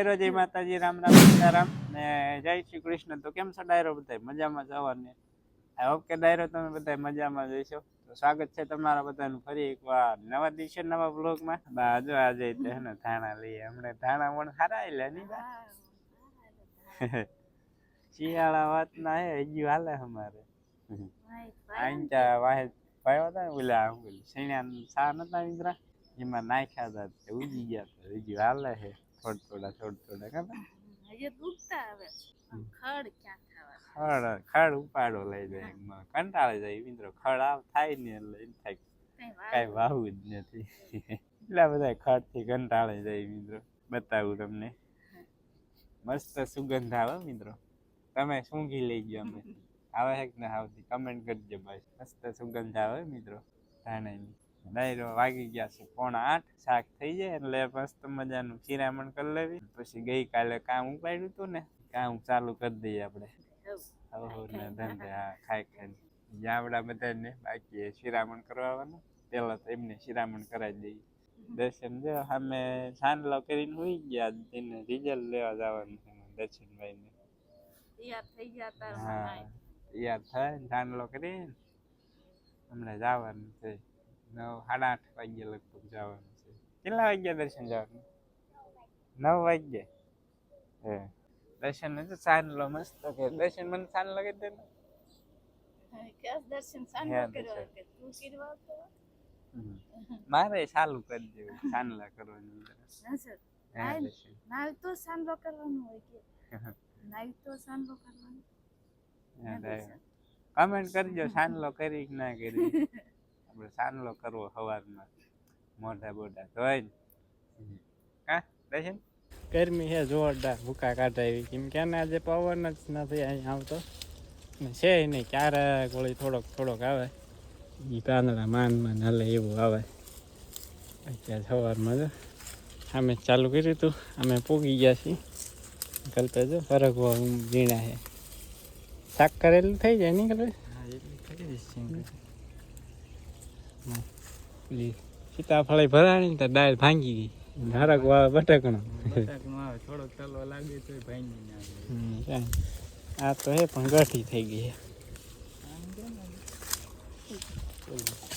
જય માતાજી, રામ રામ, સીતારામ ને જય શ્રી કૃષ્ણ. તો કેમ છો ડાયરો બધા મજામાં જવાની આઈ હોપ કે ડાયરો તમે બધા મજામાં જઈશો તો સ્વાગત છે તમારા બધાનું ફરી એકવાર નવા દિવસે નવા બ્લોગમાં બા, જો આજે તે ધાણા લઈએ. હમણે થાણા વણ સારા એટલે નહીં બા. શિયાળા વાત ના હે, હજી હાલે અમારે. આંચા વાહે પાયો હતા ને, ઓલા હું સૈણા સા નતા ઇન્દ્રા એમાં નાખ્યા હતા ઉજી ગયા હતા. હજી હાલે છે થોડા થોડા થોડા થોડા ખબર હજી દુખતા આવે ખડ ક્યાં થવા ખડ ખડ ઉપાડો લઈ જાય એમાં. કંટાળે જાય મિત્રો ખડ આવ થાય ને એટલે એમ થાય કઈ વાવું જ નથી. એટલા બધા ખડથી કંટાળે જાય મિત્રો બતાવું તમને. મસ્ત સુગંધ આવે મિત્રો તમે શું ઘી લઈ ગયો અમે. આવે છે કે ના આવતી. કમેન્ટ કરજો બસ. મસ્ત સુગંધ આવે મિત્રો ધાણાની ડાયરો વાગી ગયા છે પોણા આઠ શાક થઈ જાય એટલે મસ્ત મજાનું શિરામણ કરી લેવી. પછી ગઈકાલે કામ ઉપાડ્યું હતું ને કામ ચાલુ કરી દઈએ આપણે. હવે ને ધંધે હા ખાઈ ખાઈને. જાવડા બધાને બાકી એ શિરામણ કરવાનું પેલા તો એમને શિરામણ કરાવી દઈએ. દર્શન જો અમે સાંડલો કરીને હોઈ ગયા તેને રિઝલ્ટ લેવા જવાનું છે દર્શનભાઈને. તૈયાર થઈ ગયા તાર હા યાદ થાય ને સાંડલો કરીને. હમણાં જવાનું છે. નવ સાડા આઠ વાગ્યે લગભગ જવાનું છે. કેટલા વાગ્યા દર્શન જવાનું? નવ વાગ્યે? હે. દર્શન તો સાંજલો મસ્ત કે દર્શન મને સાંજે. કે તું. મારે ચાલુ કરી દેવું સાંડલા કરવાની નાઈ તો સાંજલો કરવાનું હોય કે. નાઈ તો સાંજલો કરવાનું. કમેન્ટ કરજો સાનલો કરી કે ના કરી. આપણે સાનલો કરવો સવારમાં મોઢા બોઢા ધોઈને. કા દર્શન? ગરમી છે જોરદાર ભૂકા કાઢાવી. કેમ કે આને આજે પવન જ નથી અહીં આવતો. ને છે નહીં ક્યારેક વળી થોડોક થોડોક આવે. એ પાંદડા માન માન હાલે એવું આવે. અત્યારે સવારમાં જો અમે ચાલુ કર્યું હતું. અમે પૂગી ગયા છીએ. કલ્પે જો ફરક વીણા છે. શાક કરેલું થઈ જાય નહીં કલ્પે પેલી સીતાફળી ભરાણી તો દાળ ભાંગી ગઈ. નારક વાવે બટાકણો થોડોક ચાલવા લાગે તો ભાઈ ના આ તો હે પણ ગઠી થઈ ગઈ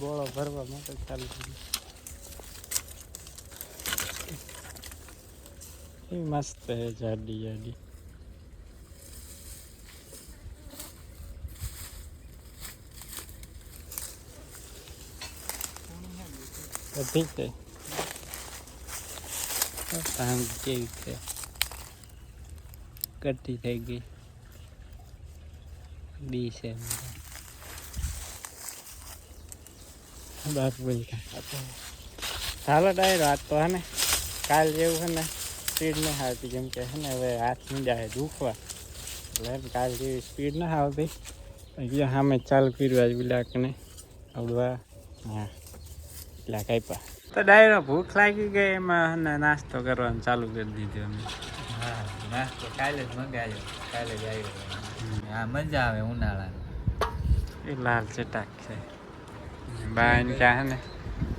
ગોળો ભરવા માટે ચાલુ થઈ મસ્ત હે જાડી જાડી. બધી છે ભાંગ કેવી છે કટી થઈ ગઈ બી છે બાર બોલ ચાલો ડાયરો આજ તો હે ને કાલ જેવું છે ને સ્પીડ નહીં આવતી કેમ કે છે ને હવે હાથ મીંડા છે દુખવા એટલે એમ કાલ જેવી સ્પીડ ના આવતી એટલે સામે ચાલુ કર્યું આજ વિલાકને આવડવા હા એટલા કાપ્યા. તો ડાયરો ભૂખ લાગી ગઈ એમાં નાસ્તો કરવાનું ચાલુ કરી દીધું અમે. હા નાસ્તો કાલે જ મંગાવ્યો કાલે જ આવ્યો. આ મજા આવે ઉનાળાની. એ લાલ ચટાક છે. બાન ક્યાં ને?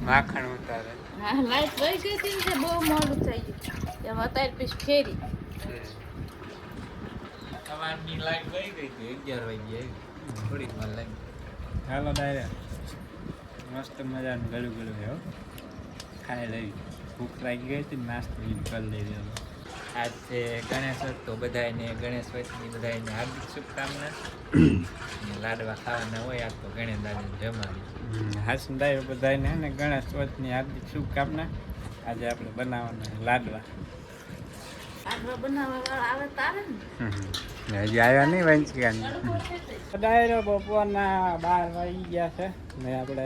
માખણ ઉતારે. હા લાઈટ વહી ગઈ હતી ને બહુ મોડું થઈ ગયું. એમ અત્યારે પછી ફેરી. સવારની લાઈટ વહી ગઈ હતી અગિયાર વાગ્યે. થોડીક વાર લાગી. ચાલો ડાયરે. મસ્ત મજાનું ગળું ગળું હો. ખાઈ લઈ. ભૂખ લાગી ગઈ હતી ને નાસ્તો કરી લઈ દેલો આજ છે ગણેશ તો બધાને ગણેશ વચની બધાને હાર્દિક શુભકામના. લાડવા ખાવાના હોય આજ તો ગણેશ દાદાને જમાડી. હાસન ડાયરો બધાને ને ગણેશ ચોથની હાર્દિક શુભકામના. આજે આપણે બનાવવાના લાડવા. બનાવવા વાળા આવે તારે ને? હજી આવ્યા નહીં ડાયરો બપોરના બાર વાગી ગયા છે ને આપણે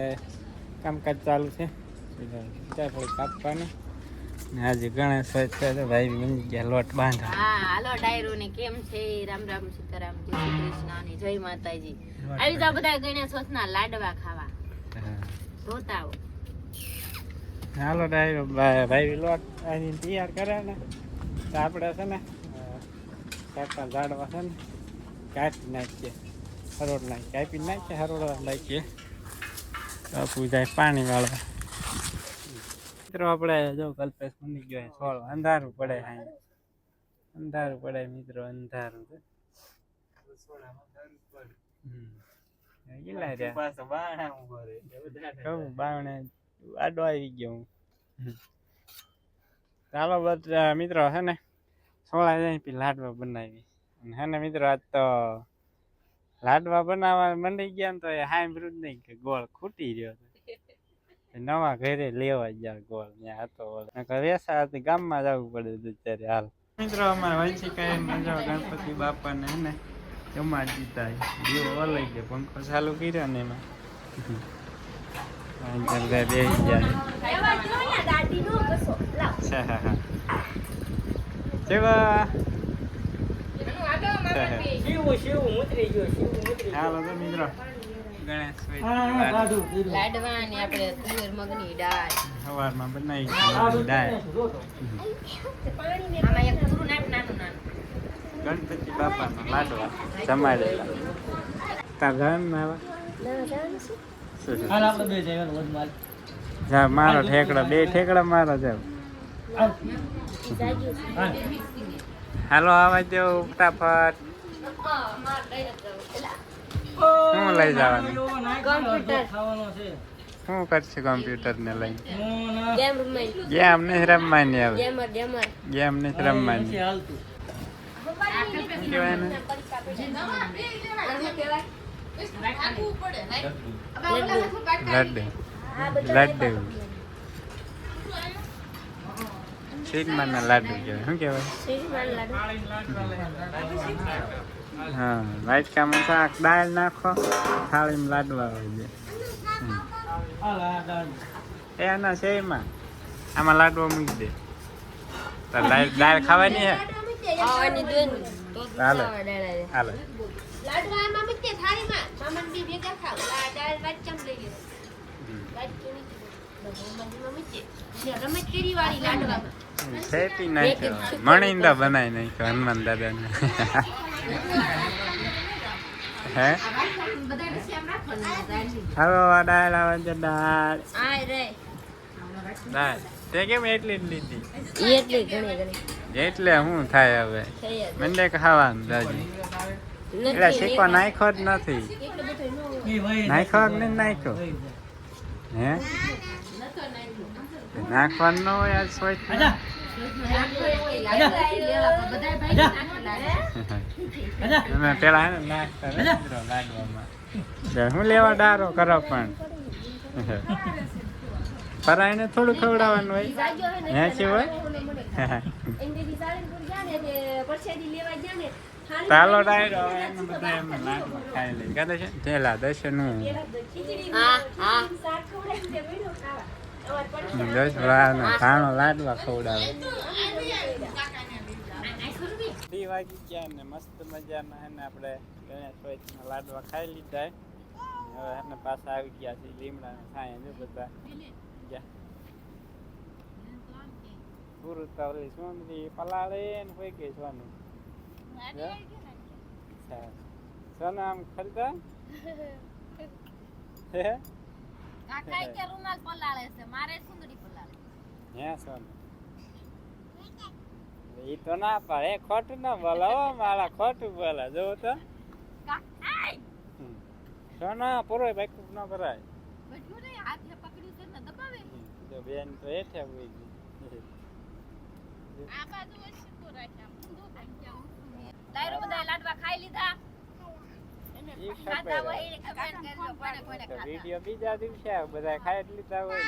કામકાજ ચાલુ છે. સીતાફળ કાપવાની? ને આજે ગણેશ છે તો ભાઈ બની ગયા લોટ બાંધવા. હા હાલો ડાયરો ને કેમ છે? રામ રામ સીતારામ જય શ્રી કૃષ્ણ અને જય માતાજી. આવી જાવ બધા ગણેશ ના લાડવા ખાવા. જોતા આવો. હાલો ડાયરો ભાઈ લોટ આની તૈયાર કરે ને આપણે છે ને કાપા લાડવા છે ને કાપી નાખીએ હરોડ નાખીએ. કાપી નાખીએ હરોળ નાખીએ. બાપુ જાય પાણી વાળવા મિત્રો, આપણે જો કલ્પેશ મની ગયો છોડ અંધારું પડે અંધારું પડે મિત્રો, અંધારું આડો આવી ગયો હું. ચાલો બધા મિત્રો, હે ને? સોળા જાય પેલા લાડવા બનાવી. હે ને મિત્રો, આજ તો લાડવા બનાવવા મંડી ગયા ને તો એ સાંભળ્યું જ નહીં કે ગોળ ખૂટી રહ્યો છે નવા ઘરે લેવા ગયા ગોળ ત્યાં હતો ઓલો. વેસા હતી ગામમાં જવું પડે અત્યારે હાલ. મિત્રો અમારે વંશિકા મજા ગણપતિ બાપાને ને જમા દીધા દીવો ઓલાઈ ગયો પંખો ચાલુ કર્યો ને એમાં. અંજન ભાઈ બેસી ગયા છે હા હા હાલો તો મિત્રો. ગણેશ આપણે તુવેર મગની દાળ. સવારમાં બનાવી દાળ. આમાં એક પૂરું નાખ નાનું નાનું. ગણપતિ બાપાનો લાડવા જમાડેલા. તાર જવાનું આવા? મારો. ઠેકડો બે ઠેકડા મારો જાવ હાલો આવા દો ફટાફટ. શું લઈ જવાનું? શું કરશે કોમ્પ્યુટર ને લઈને? ગેમ ને રમવાની ગેમર ગેમ ને રમવાની. લડ્ડુ. લડ્ડુ. શ્રીમાના લાડુ કહેવાય. શું કહેવાય? હા વાટકામાં શાક દાળ નાખો થાળીમાં લાડવા હોય છે. એ આના છે એમાં આમાં લાડવા મૂકી દે. તો દાળ દાળ ખાવાની હે? હાલો. લાડવા આમાં મૂકી થાળીમાં. મામાને બી ભેગા ખાવ આ દાળ વાટચમ લઈ લે હમ. વાટકી નથી. મામાજીમાં મૂકી દે. રમત કેરી વાળી લાડવામાં શેપી નાખ્યો મણિંદા બનાવી નાખ્યો હનુમાન દાદાને. હે? હવે આ દાળ આવે છે રે. દાળ. તે કેમ એટલી જ લીધી? એટલી ઘણી ઘણી. એટલે શું થાય હવે? મંડે ખાવાનું દાદી એટલે શીખવા નાખ્યો જ નથી. નાખ્યો કે નહીં નાખ્યો? હે? નાખવાનું હોય આજ સોચ પેલા ને ને લેવા ડારો કરો પણ પરાઈને થોડું ખવડાવવાનું હોય હે હોય ને ને ચાલો ડાયરો બધા હા હા. વાળાનો ખાણો લાડવા ખવડાવે. દી વાગી ગયા ને મસ્ત મજાના એને આપણે ગણેશ લાડવા ખાઈ લીધા હવે એને પાછા આવી ગયા છે લીમડાના ખાય જો બધા. ગયા પૂરું તો ઓલી સોનરી પલાળે ને હોય ગઈ સોનું? સોના. આમ ખરીદા હે? કાકા કે રૂમાલ પલાળે છે મારે સુંદરી પલાળે. હે સોનું. ઈ તો ના પાડે ખોટું ના બોલે હો મારા ખોટું બોલે જોવો તો. સોના પૂરો બાઈક ન ભરાય બધું ને હાથે પકડી છે ને દબાવે. જો બેન તો હેઠે હોય આ બાજુ તો રાખ્યા ઊંધો થઈ ગયા ડાયરો બધા લાડવા ખાઈ લીધા. વીડિયો બીજા લીધા હોય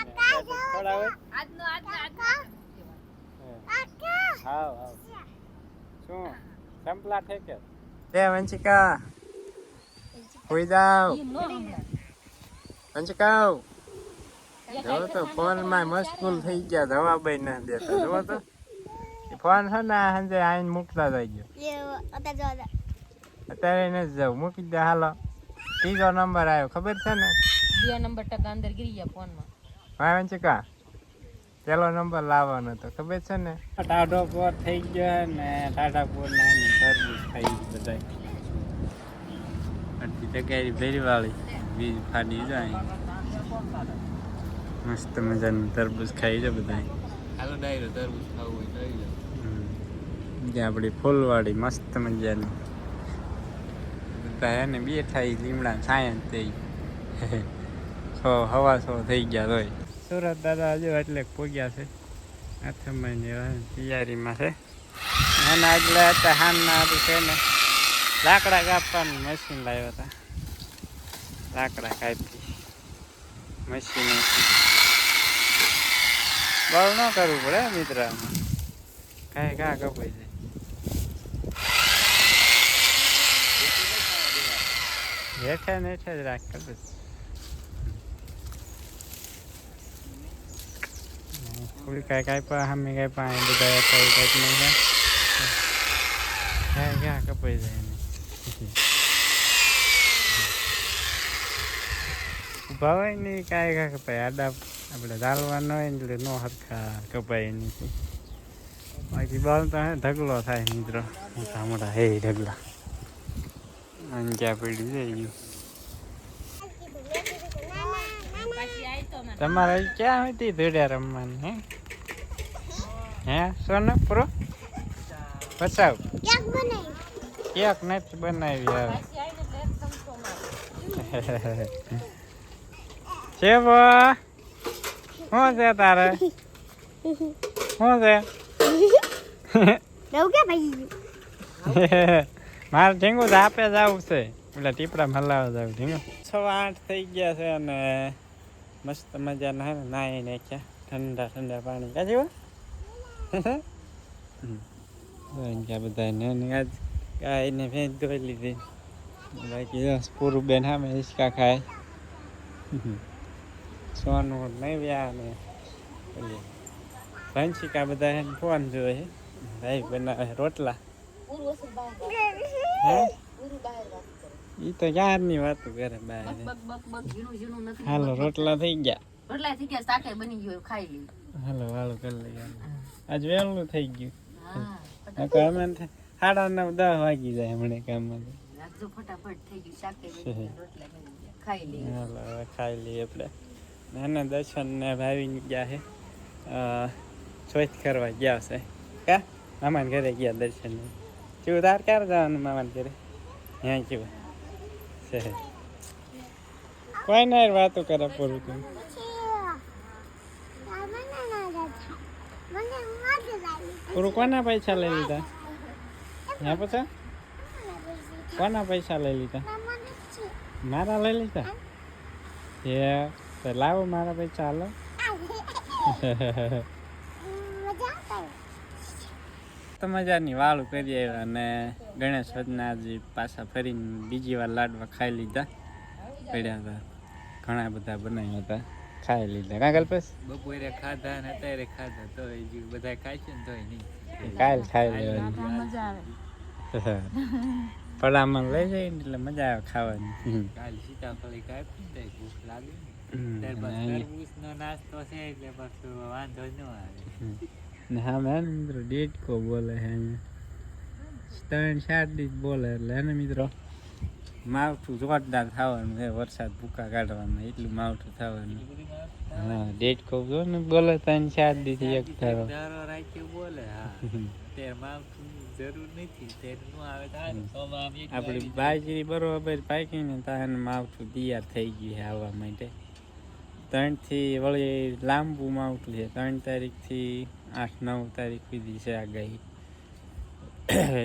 હાવ હાવ શું સંપલા ઠેકે એ વંશિકા. હોઈ જાવ વંશિકા જો તો ફોનમાં મશગુલ થઈ ગયા. જવાબ ના દેતા. જો તો. ફોન છે ને સાંજે આઈને મૂકતા જઈજો અત્યારે એને જવું મૂકી દે હાલો. ત્રીજો નંબર આવ્યો. ખબર છે ને? બે નંબર ટકા અંદર ગીરી ગયા ફોનમાં. હા વંશિકા પેલો નંબર લાવવાનો તો. ખબર છે ને? ટાઢો પોર થઈ ગયો ને ટાઢા પોર ના તરબૂચ ખાઈ બધા અડધી ટકારી ભેરી વાળી બીજ ફાડી જાય. મસ્ત મજાનું તરબૂચ ખાઈ જાય બધા હાલો ડાયરો તરબૂચ ખાવું હોય તો આવી જાઓ. જે આપણી ફૂલવાડી મસ્ત મજાની બધા એને બેઠા લીમડા છાયા થઈ. સો, હવા સો થઈ ગયા હોય સુરત દાદા હજુ એટલે પૂગ્યા છે. આથમની તૈયારીમાં છે. અને આગળ હતા હાનના હતું છે ને, લાકડા કાપવાનું મશીન લાવ્યા હતા. લાકડા કાપી મશીન બહુ ન કરવું પડે મિત્ર આમાં કાંઈ ઘા કપાઈ જાય. હેઠે ને હેઠે જ રાખ કર થોડી કાંઈ કાંઈ પણ સામે કાંઈ પાણી બધા નહીં કાંઈ ક્યાં કપાઈ જાય એને ઊભા હોય ને કાંઈ કપાય આડા આપણે ચાલવાનું હોય ને એટલે નો હરખા કપાય નહીં બાકી બાલ તો ઢગલો થાય મિત્રો મોટા હે ઢગલા અંજા પડી જાય ગયું તમારે ક્યાં હતી ધોડ્યા રમવાની હે? હે સોનો પૂરો? બચાવ કેક નથી બનાવી છે બો શું છે તારે? શું છે? મારે ઢીંગું તો આપે જવું છે. પેલા ટીપડા મલાવા જાવ ઢીંગો. છ આઠ થઈ ગયા છે અને મસ્ત મજા ના નાહી નાખ્યા. ઠંડા ઠંડા પાણી. કાજી? ત્યાં બધા ને આજ ગાયને ભેંસ ધોઈ લીધી. બાકી પૂરું બેન સામે હિંચકા ખાય. સોનું નહીં વ્યા ને ભંશિકા બધા ફોન જોવે ભાઈ બનાવે રોટલા. હે? પૂરું બહાર વાત કરે ઈ તો ક્યારની વાતો કરે બહાર બક બક બક બક. ઝીણું ઝીણું નથી હાલો રોટલા થઈ ગયા. રોટલા થઈ ગયા સાકે બની ગયો ખાઈ લી હાલો હાલો કરી લઈએ આજ વહેલું થઈ ગયું. હા નકર અમે તો સાડા નવ દસ વાગી જાય હમણાં કામમાં. રાખજો ફટાફટ થઈ ગયું સાકે બની ગયા રોટલા બની ગયા ખાઈ લી હાલો હવે ખાઈ લઈએ આપણે. નાના દર્શન ને ભાવી ગયા છે ચોઈસ કરવા ગયા છે કા? મામાને ઘરે ગયા દર્શન ચેવું તાર ક્યારે જવાનું મામાને ઘરે ત્યાં કેવું છે કોઈ ના વાતો કરે પૂરું તું પૂરું કોના પૈસા લઈ લીધા હે પછી કોના પૈસા લઈ લીધા મારા લઈ લીધા હે તો લાવો મારા પૈસા હાલો તો મજાની વાળું કરી આવ્યા અને ગણેશ આજે પાછા ફરીને બીજી વાર લાડવા ખાઈ લીધા. પડ્યા હતા. ઘણા બધા બનાવ્યા હતા. ખાઈ લીધા. કાં પસ બપોરે ખાધા ને અત્યારે ખાધા. તો બધા ખાય છે ને તોય નહીં. કાલ ખાઈ લેવાની. મજા આવે. પડામાં લઈ જાય ને એટલે મજા આવે ખાવાની. કાલ સીતાફળી કાપી ભૂખ લાગે ત્યારબાદ તરબૂચ નો નાસ્તો છે એટલે પાછું વાંધો ન આવે. ને હા મેં મિત્રો ડેટકો બોલે છે અહીંયા. ત્રણ ચાર દિવસ બોલે એટલે એને મિત્રો? માવઠું જોરદાર થવાનું છે વરસાદ ભૂકા કાઢવામાં એટલું માવઠું થવાનું. હા ડેટકો જો ને બોલે ત્રણ ચાર દિવસ એક ધારો. બોલે હા. આપણી બાજરી બરોબર પાકી ને ત્યાં માવઠું તૈયાર થઈ ગયું છે આવવા માટે. ત્રણથી વળી લાંબુ માવઠું છે ત્રણ તારીખથી આઠ નવ તારીખ સુધી છે આગાહી.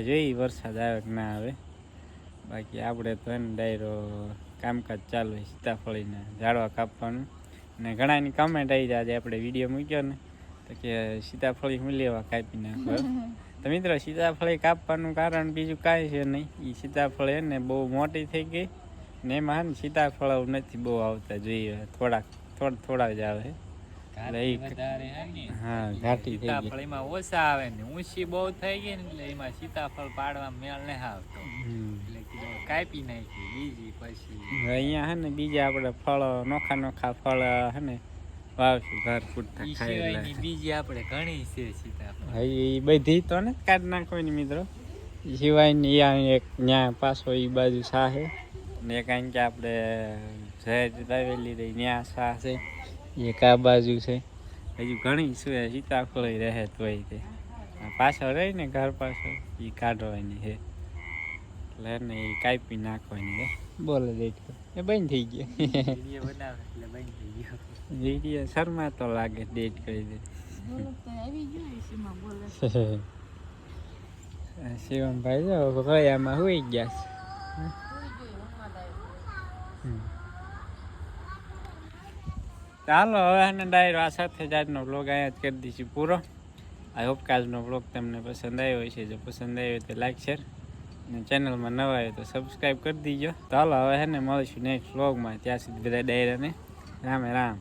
જોઈ વરસાદ આવે કે ના આવે. બાકી આપણે તો એને ડાયરો કામકાજ ચાલુ હોય સીતાફળીને ઝાડવા કાપવાનું. ને ઘણાની કમેન્ટ આવી જાય આજે આપણે વીડિયો મૂક્યો ને, તો કે સીતાફળી હું લેવા કાપી નાખો. તો મિત્રો, સીતાફળી કાપવાનું કારણ બીજું કાંઈ છે નહીં. એ સીતાફળ એને બહુ મોટી થઈ ગઈ. ને એમાં સીતાફળ નથી બહુ આવતા, જોઈએ થોડાક થોડા થોડા જ આવે. હે હા ઘાટી થઈ ગઈ. સીતાફળીમાં ઓછા આવે ને ઊંચી બહુ થઈ ગઈ ને એટલે એમાં સીતાફળ પાડવા મેળ નહીં આવતો. એટલે કીધું કાપી નાખી બીજી પછી. અહીંયા હે ને બીજા આપણે ફળ નોખા નોખા ફળ હે ને વાવશું ઘર પૂરતા ખાઈ બીજી આપણે ઘણી છે સીતાફળ. એ બધી તો ને કાઢ નાખવાની મિત્રો. સિવાયની અહીંયા એક ન્યા પાછો એ બાજુ સા છે. ને એક અહીં કે આપણે ઝેર લાવેલી રહી ન્યા સા છે. એક આ બાજુ છે? હજુ ઘણી શું સીતાફળ રહે તોય તે પાછળ રહી ને ઘર પાછળ એ કાઢવાની છે. એટલે એને એ કાપી નાખવાની છે. બોલે દેખ એ બંધ થઈ ગયો. વીડિયો બનાવે એટલે બંધ થઈ ગયો. વીડિયો શર્મા તો લાગે ડેટ કરી દે. શિવમભાઈ જો ગયામાં હોઈ ગયા છે. હમ. ચાલો હવે આને ડાયરો આ સાથે જ આજનો બ્લોગ અહીંયા જ કરી દઈશું પૂરો. આઈ હોપ કે આજનો બ્લોગ તમને પસંદ આવ્યો હશે. જો પસંદ આવ્યો તો લાઈક શેર અને ચેનલમાં નવા આવ્યો તો સબસ્ક્રાઈબ કરી દીજો. હાલો, હવે હે ને મળીશું નેક્સ્ટ બ્લોગમાં ત્યાં સુધી બધા ડાયરાને રામે રામ.